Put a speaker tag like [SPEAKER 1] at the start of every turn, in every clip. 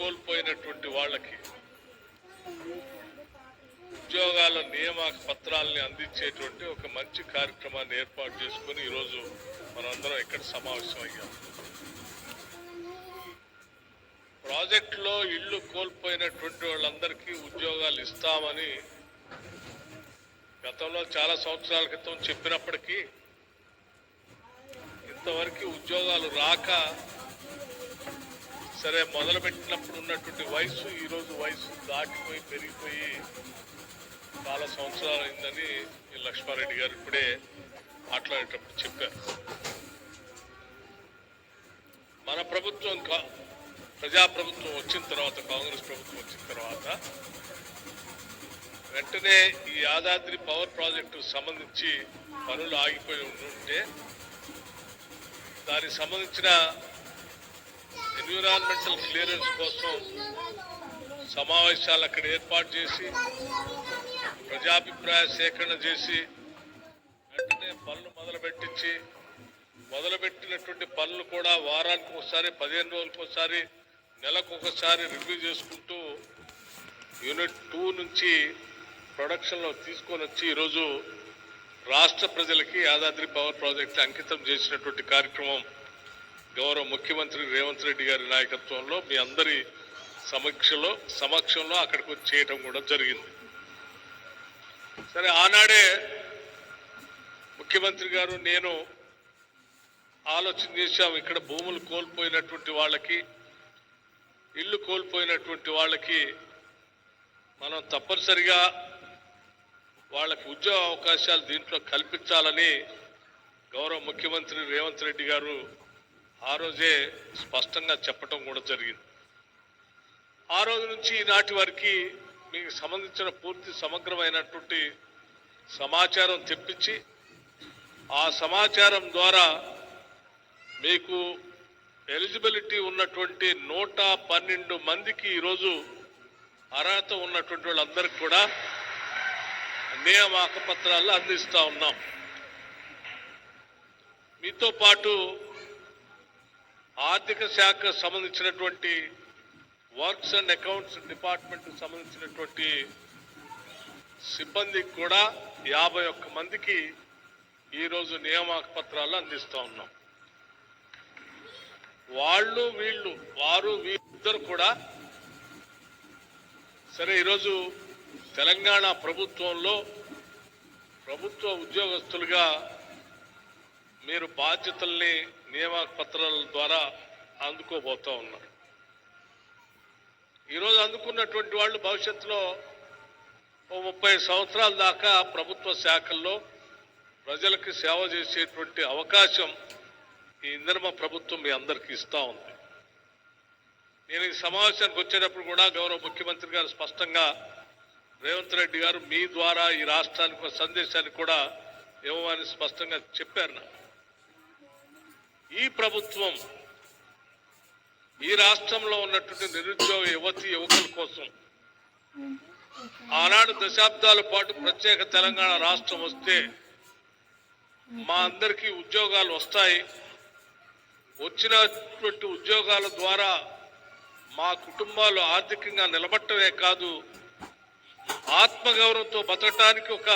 [SPEAKER 1] కోల్పోయినటువంటి వాళ్ళకి ఉద్యోగాల నియామక పత్రాలని అందించేటువంటి ఒక మంచి కార్యక్రమాన్ని ఏర్పాటు చేసుకుని ఈరోజు మనందరం ఇక్కడ సమావేశం అయ్యాం ప్రాజెక్టులో ఇల్లు కోల్పోయినటువంటి వాళ్ళందరికీ ఉద్యోగాలు ఇస్తామని గతంలో చాలా సంవత్సరాల క్రితం చెప్పినప్పటికీ ఇంతవరకు ఉద్యోగాలు రాక సరే మొదలుపెట్టినప్పుడు ఉన్నటువంటి వయసు ఈరోజు వయసు దాటిపోయి పెరిగిపోయి చాలా సంవత్సరాలు అయిందని లక్ష్మారెడ్డి గారు ఇప్పుడే మాట్లాడేటప్పుడు చెప్పారు. మన ప్రభుత్వం కా- ప్రజాప్రభుత్వం వచ్చిన తర్వాత కాంగ్రెస్ ప్రభుత్వం వచ్చిన తర్వాత వెంటనే ఈ యాదాద్రి పవర్ ప్రాజెక్టు సంబంధించి పనులు ఆగిపోయి ఉంటే దానికి సంబంధించిన ఎన్విరాన్మెంటల్ క్లియరెన్స్ కోసం సమావేశాలు అక్కడ ఏర్పాటు చేసి ప్రజాభిప్రాయ సేకరణ చేసి వెంటనే పనులు మొదలుపెట్టించి మొదలుపెట్టినటువంటి పనులు కూడా వారానికి ఒకసారి పదిహేను రోజులకు ఒకసారి నెలకు ఒకసారి రివ్యూ చేసుకుంటూ యూనిట్ టూ నుంచి ప్రొడక్షన్లో తీసుకొని వచ్చి ఈరోజు రాష్ట్ర ప్రజలకి యాదాద్రి పవర్ ప్రాజెక్ట్ అంకితం చేసినటువంటి కార్యక్రమం గౌరవ ముఖ్యమంత్రి రేవంత్ రెడ్డి గారి నాయకత్వంలో మీ అందరి సమీక్షలో సమక్షంలో అక్కడికి వచ్చి చేయటం కూడా జరిగింది. సరే ఆనాడే ముఖ్యమంత్రి గారు నేను ఆలోచన చేశాం ఇక్కడ భూములు కోల్పోయినటువంటి వాళ్ళకి ఇల్లు కోల్పోయినటువంటి వాళ్ళకి మనం తప్పనిసరిగా వాళ్ళకి ఉద్యోగ అవకాశాలు దీంట్లో కల్పించాలని గౌరవ ముఖ్యమంత్రి రేవంత్ రెడ్డి గారు ఆ రోజే స్పష్టంగా చెప్పటం కూడా జరిగింది. ఆ రోజు నుంచి ఈనాటి వరకు మీకు సంబంధించిన పూర్తి సమగ్రమైనటువంటి సమాచారం తెప్పించి ఆ సమాచారం ద్వారా మీకు ఎలిజిబిలిటీ ఉన్నటువంటి నూట పన్నెండు మందికి ఈరోజు అర్హత ఉన్నటువంటి వాళ్ళందరికీ కూడా నియామక పత్రాలు అందిస్తూ ఉన్నాం. మీతో పాటు ఆర్థిక శాఖ సంబంధించినటువంటి వర్క్స్ అండ్ అకౌంట్స్ డిపార్ట్మెంట్ సంబంధించినటువంటి సిబ్బందికి కూడా యాభై ఒక్క మందికి ఈరోజు నియామక పత్రాలు అందిస్తూ ఉన్నాం. వాళ్ళు వీళ్ళు వారు వీళ్ళిద్దరు కూడా సరే ఈరోజు తెలంగాణ ప్రభుత్వంలో ప్రభుత్వ ఉద్యోగస్తులుగా మీరు బాధ్యతల్ని నియామక పత్రాల ద్వారా అందుకోబోతా ఉన్నారు. ఈరోజు అందుకున్నటువంటి వాళ్ళు భవిష్యత్తులో ఓ ముప్పై సంవత్సరాల దాకా ప్రభుత్వ శాఖల్లో ప్రజలకు సేవ చేసేటువంటి అవకాశం ఈ ఇంధర్మ ప్రభుత్వం మీ అందరికీ ఇస్తూ ఉంది. నేను ఈ సమావేశానికి వచ్చేటప్పుడు కూడా గౌరవ ముఖ్యమంత్రి గారు స్పష్టంగా రేవంత్ రెడ్డి గారు మీ ద్వారా ఈ రాష్ట్రానికి ఒక సందేశాన్ని కూడా ఇవ్వమని స్పష్టంగా చెప్పారు నాకు. ఈ ప్రభుత్వం ఈ రాష్ట్రంలో ఉన్నటువంటి నిరుద్యోగ యువతి యువకుల కోసం ఆనాడు దశాబ్దాల పాటు ప్రత్యేక తెలంగాణ రాష్ట్రం వస్తే మా అందరికీ ఉద్యోగాలు వస్తాయి. వచ్చినటువంటి ఉద్యోగాల ద్వారా మా కుటుంబాలు ఆర్థికంగా నిలబట్టమే కాదు ఆత్మగౌరవంతో బతకటానికి ఒక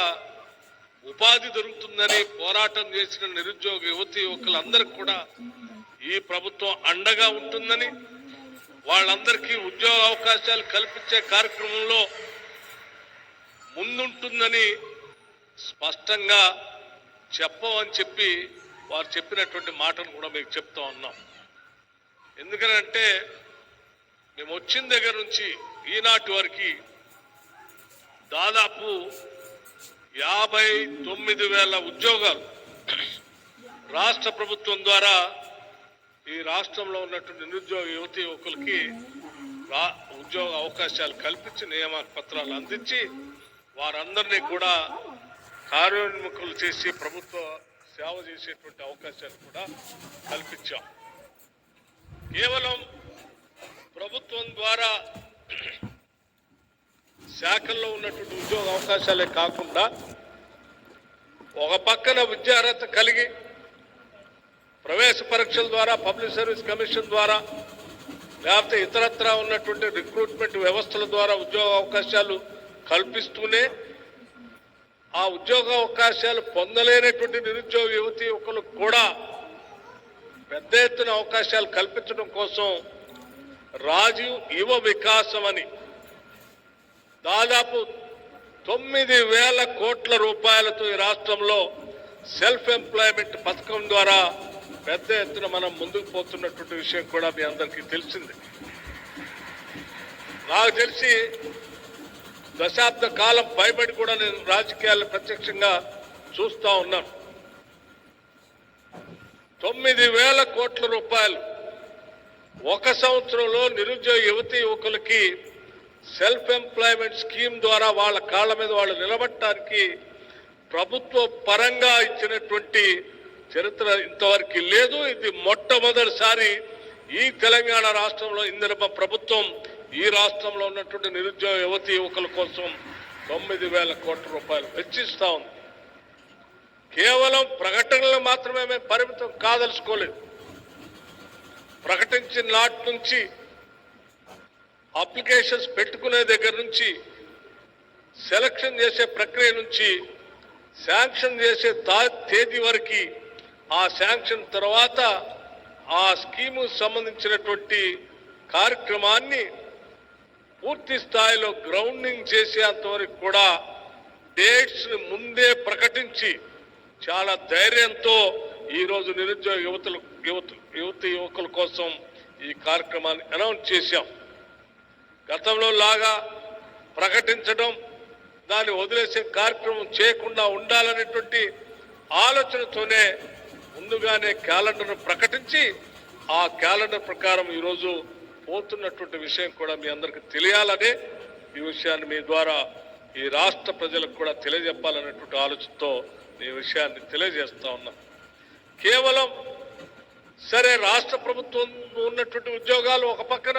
[SPEAKER 1] ఉపాధి దొరుకుతుందని పోరాటం చేసిన నిరుద్యోగ యువతి యువకులందరికీ కూడా ఈ ప్రభుత్వం అండగా ఉంటుందని వాళ్ళందరికీ ఉద్యోగ అవకాశాలు కల్పించే కార్యక్రమంలో ముందుంటుందని స్పష్టంగా చెప్పమని చెప్పి వారు చెప్పినటువంటి మాటను కూడా మీకు చెప్తా ఉన్నాం. ఎందుకనంటే మేము వచ్చిన దగ్గర నుంచి ఈనాటి వరకు దాదాపు యాభై తొమ్మిది వేల ఉద్యోగాలు రాష్ట్ర ప్రభుత్వం ద్వారా ఈ రాష్ట్రంలో ఉన్నటువంటి నిరుద్యోగ యువతి యువకులకి రా ఉద్యోగ అవకాశాలు కల్పించి నియామక పత్రాలు అందించి వారందరినీ కూడా కార్యోన్ముఖులు చేసి ప్రభుత్వ సేవ చేసేటువంటి అవకాశాలు కూడా కల్పించాం. కేవలం ప్రభుత్వం ద్వారా శాఖల్లో ఉన్నటువంటి ఉద్యోగ అవకాశాలే కాకుండా ఒక పక్కన విద్యార్హత కలిగి ప్రవేశ పరీక్షల ద్వారా పబ్లిక్ సర్వీస్ కమిషన్ ద్వారా లేకపోతే ఇతరత్రా ఉన్నటువంటి రిక్రూట్మెంట్ వ్యవస్థల ద్వారా ఉద్యోగ అవకాశాలు కల్పిస్తూనే ఆ ఉద్యోగ అవకాశాలు పొందలేనటువంటి నిరుద్యోగ యువతి యువకులకు కూడా పెద్ద ఎత్తున అవకాశాలు కల్పించడం కోసం రాజీవ్ యువ వికాసం అని దాదాపు తొమ్మిది వేల కోట్ల రూపాయలతో ఈ రాష్ట్రంలో సెల్ఫ్ ఎంప్లాయ్మెంట్ పథకం ద్వారా పెద్ద ఎత్తున మనం ముందుకు పోతున్నటువంటి విషయం కూడా మీ అందరికీ తెలిసింది. నాకు తెలిసి దశాబ్ద కాలం భయపడి కూడా నేను రాజకీయాలను ప్రత్యక్షంగా చూస్తూ ఉన్నాను. తొమ్మిది వేల కోట్ల రూపాయలు ఒక సంవత్సరంలో నిరుద్యోగ యువతి యువకులకి సెల్ఫ్ ఎంప్లాయ్మెంట్ స్కీమ్ ద్వారా వాళ్ళ కాళ్ళ మీద వాళ్ళు నిలబడటానికి ప్రభుత్వ పరంగా ఇచ్చినటువంటి చరిత్ర ఇంతవరకు లేదు. ఇది మొట్టమొదటిసారి ఈ తెలంగాణ రాష్ట్రంలో ఇందిరమ్మ ప్రభుత్వం ఈ రాష్ట్రంలో ఉన్నటువంటి నిరుద్యోగ యువతి యువకుల కోసం తొమ్మిది వేల కోట్ల రూపాయలు వెచ్చిస్తా ఉంది. కేవలం ప్రకటనలు మాత్రమే మేము పరిమితం కాదలుచుకోలేదు. ప్రకటించిన నాటి నుంచి అప్లికేషన్స్ పెట్టుకునే దగ్గర నుంచి సెలక్షన్ చేసే ప్రక్రియ నుంచి శాంక్షన్ చేసే తా- తేదీ వరకు ఆ శాంక్షన్ తర్వాత ఆ స్కీము సంబంధించినటువంటి కార్యక్రమాన్ని పూర్తి స్థాయిలో గ్రౌండింగ్ చేసేంతవరకు కూడా డేట్స్ ముందే ప్రకటించి చాలా ధైర్యంతో ఈరోజు నిరుద్యోగ యువతులు యువత యువతి యువకుల కోసం ఈ కార్యక్రమాన్ని అనౌన్స్ చేశాం. గతంలో లాగా ప్రకటించడం దాన్ని వదిలేసే కార్యక్రమం చేయకుండా ఉండాలనేటువంటి ఆలోచనతోనే ముందుగానే క్యాలెండర్ను ప్రకటించి ఆ క్యాలెండర్ ప్రకారం ఈరోజు పోతున్నటువంటి విషయం కూడా మీ అందరికీ తెలియాలనే ఈ విషయాన్ని మీ ద్వారా ఈ రాష్ట్ర ప్రజలకు కూడా తెలియజెప్పాలనేటువంటి ఆలోచనతో ఈ విషయాన్ని తెలియజేస్తా ఉన్నా. కేవలం సరే రాష్ట్ర ప్రభుత్వం ఉన్నటువంటి ఉద్యోగాలు ఒక పక్కన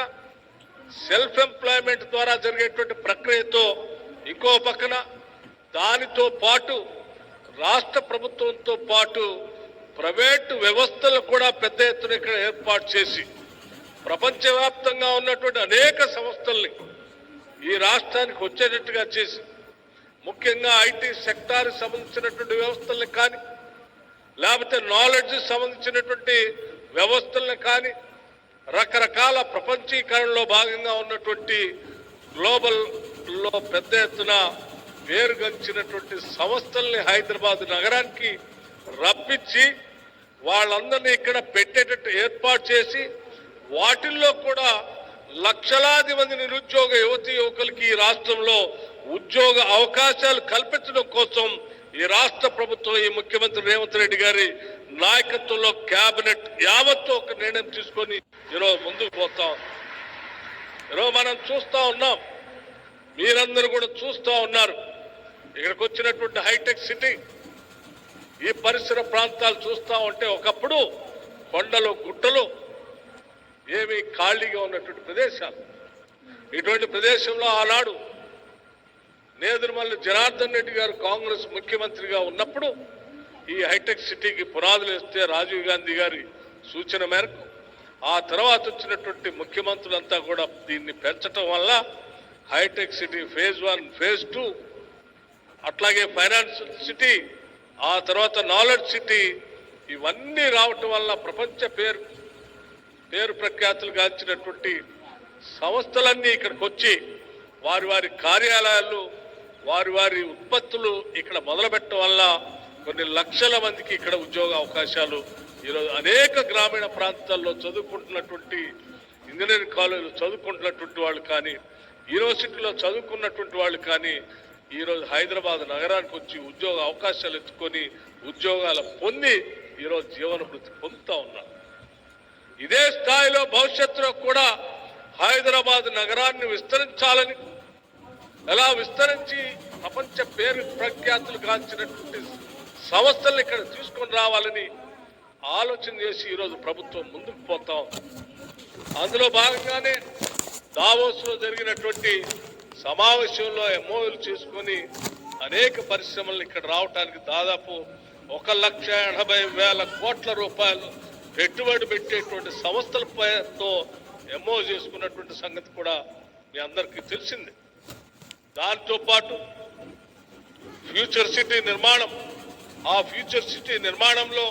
[SPEAKER 1] సెల్ఫ్ ఎంప్లాయ్మెంట్ ద్వారా జరిగేటువంటి ప్రక్రియతో ఇంకో పక్కన దానితో పాటు రాష్ట్ర ప్రభుత్వంతో పాటు ప్రైవేటు వ్యవస్థలు కూడా పెద్ద ఎత్తున ఇక్కడ ఏర్పాటు చేసి ప్రపంచవ్యాప్తంగా ఉన్నటువంటి అనేక సంస్థల్ని ఈ రాష్ట్రానికి వచ్చేటట్టుగా చేసి ముఖ్యంగా ఐటీ సెక్టార్ సంబంధించినటువంటి వ్యవస్థల్ని కానీ లేకపోతే నాలెడ్జ్ సంబంధించినటువంటి వ్యవస్థలను కానీ రకరకాల ప్రపంచీకరణలో భాగంగా ఉన్నటువంటి గ్లోబల్లో పెద్ద ఎత్తున వేరుగంచినటువంటి సంస్థల్ని హైదరాబాద్ నగరానికి రప్పించి వాళ్ళందరినీ ఇక్కడ పెట్టేటట్టు ఏర్పాటు చేసి వాటిల్లో కూడా లక్షలాది మంది నిరుద్యోగ యువతి యువకులకి ఈ రాష్ట్రంలో ఉద్యోగ అవకాశాలు కల్పించడం కోసం ఈ రాష్ట్ర ప్రభుత్వం ఈ ముఖ్యమంత్రి రేవంత్ రెడ్డి గారి నాయకత్వంలో కేబినెట్ యావత్తు ఒక నిర్ణయం తీసుకొని ఈరోజు ముందుకు పోతాం ఈరోజు మనం చూస్తా ఉన్నాం. మీరందరూ కూడా చూస్తూ ఉన్నారు. ఇక్కడికి వచ్చినటువంటి హైటెక్ సిటీ ఈ పరిసర ప్రాంతాలు చూస్తా ఉంటే ఒకప్పుడు కొండలు గుట్టలు ఏమి ఖాళీగా ఉన్నటువంటి ప్రదేశాలు. ఇటువంటి ప్రదేశంలో ఆనాడు నేదురుమల్లి జనార్దన్ రెడ్డి గారు కాంగ్రెస్ ముఖ్యమంత్రిగా ఉన్నప్పుడు ఈ హైటెక్ సిటీకి పునాదులు వేస్తే రాజీవ్ గాంధీ గారి సూచన మేరకు ఆ తర్వాత వచ్చినటువంటి ముఖ్యమంత్రులంతా కూడా దీన్ని పెంచటం వల్ల hitech city phase one phase two అట్లాగే ఫైనాన్షియల్ సిటీ ఆ తర్వాత నాలెడ్జ్ సిటీ ఇవన్నీ రావటం వల్ల ప్రపంచ పేరు పేరు ప్రఖ్యాతులు గాంచినటువంటి సంస్థలన్నీ ఇక్కడికి వచ్చి వారి వారి కార్యాలయాలు వారి వారి ఉత్పత్తులు ఇక్కడ మొదలుపెట్టడం వల్ల కొన్ని లక్షల మందికి ఇక్కడ ఉద్యోగ అవకాశాలు. ఈరోజు అనేక గ్రామీణ ప్రాంతాల్లో చదువుకుంటున్నటువంటి ఇంజనీరింగ్ కాలేజీలు చదువుకుంటున్నటువంటి వాళ్ళు కానీ యూనివర్సిటీలో చదువుకున్నటువంటి వాళ్ళు కానీ ఈరోజు హైదరాబాద్ నగరానికి వచ్చి ఉద్యోగ అవకాశాలు ఎత్తుకొని ఉద్యోగాలు పొంది ఈరోజు జీవనభృతి పొందుతూ ఉన్నారు. ఇదే స్థాయిలో భవిష్యత్తులో కూడా హైదరాబాద్ నగరాన్ని విస్తరించాలని ఎలా విస్తరించి ప్రపంచ పేరు ప్రఖ్యాతులు గాంచినటువంటి సంస్థల్ని ఇక్కడ తీసుకొని రావాలని ఆలోచన చేసి ఈరోజు ప్రభుత్వం ముందుకు పోతాం. అందులో భాగంగానే దావోస్లో జరిగినటువంటి సమావేశంలో ఎంఓలు చేసుకొని అనేక పరిశ్రమలు ఇక్కడ రావడానికి దాదాపు ఒక లక్ష ఎనభై వేల కోట్ల రూపాయలు పెట్టుబడి పెట్టేటువంటి సంస్థలతో ఎంఓ చేసుకున్నటువంటి సంగతి కూడా మీ అందరికీ తెలిసిందే. దాంతో పాటు ఫ్యూచర్ సిటీ నిర్మాణం ఆ ఫ్యూచర్ సిటీ నిర్మాణంలో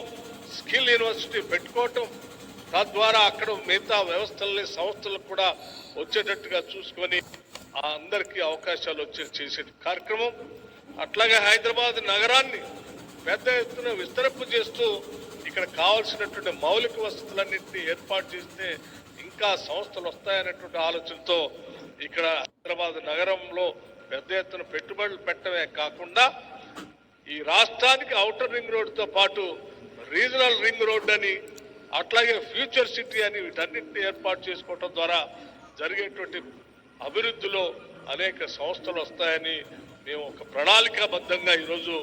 [SPEAKER 1] స్కిల్ యూనివర్సిటీ పెట్టుకోవటం తద్వారా అక్కడ మిగతా వ్యవస్థలని సంస్థలకు కూడా వచ్చేటట్టుగా చూసుకొని ఆ అందరికీ అవకాశాలు వచ్చే చేసే కార్యక్రమం. అట్లాగే హైదరాబాద్ నగరాన్ని పెద్ద ఎత్తున విస్తరింపు చేస్తూ ఇక్కడ కావాల్సినటువంటి మౌలిక వసతులన్నింటినీ ఏర్పాటు చేస్తే ఇంకా సంస్థలు వస్తాయనేటువంటి ఆలోచనతో ఇక్కడ హైదరాబాద్ నగరంలో పెద్ద ఎత్తున పెట్టుబడులు పెట్టడమే కాకుండా ఈ రాష్ట్రానికి అవుటర్ రింగ్ రోడ్డుతో పాటు రీజనల్ రింగ్ రోడ్ అని అట్లాగే ఫ్యూచర్ సిటీ అని వీటన్నిటిని ఏర్పాటు చేసుకోవటం ద్వారా జరిగేటువంటి అభివృద్ధిలో అనేక సంస్థలు వస్తాయని మేము ఒక ప్రణాళికాబద్ధంగా ఈరోజు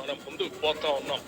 [SPEAKER 1] మనం ముందుకు పోతా ఉన్నాం.